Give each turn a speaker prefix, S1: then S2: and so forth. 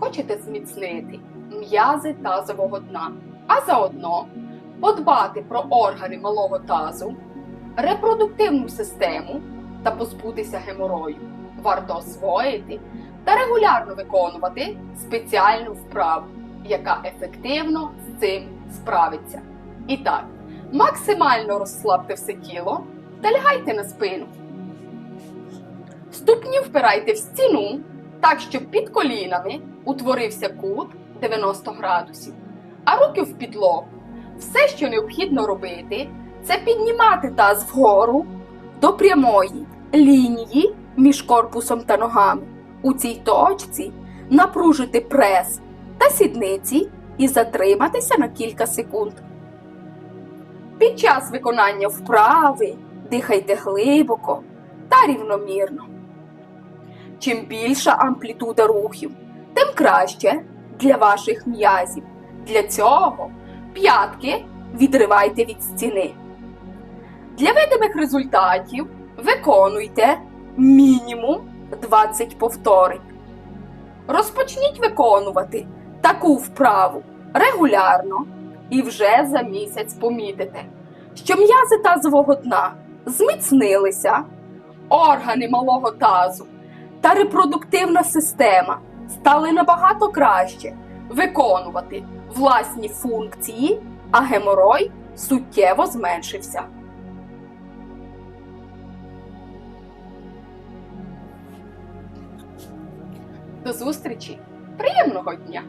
S1: хочете зміцнити м'язи тазового дна, а заодно подбати про органи малого тазу, репродуктивну систему та позбутися геморою, варто освоїти та регулярно виконувати спеціальну вправу, яка ефективно з цим справиться. І так, максимально розслабте все тіло та лягайте на спину. Ступні впирайте в стіну, так щоб під колінами утворився кут 90 градусів, а руки в підлогу. Все, що необхідно робити, це піднімати таз вгору до прямої лінії між корпусом та ногами. У цій точці напружити прес та сідниці і затриматися на кілька секунд. Під час виконання вправи дихайте глибоко та рівномірно. Чим більша амплітуда рухів, тим краще для ваших м'язів. Для цього п'ятки відривайте від стіни. Для видимих результатів виконуйте мінімум 20 повторень. Розпочніть виконувати таку вправу регулярно і вже за місяць помітите, що м'язи тазового дна зміцнилися, органи малого тазу та репродуктивна система стали набагато краще виконувати власні функції, а геморой суттєво зменшився. До зустрічі! Приємного дня!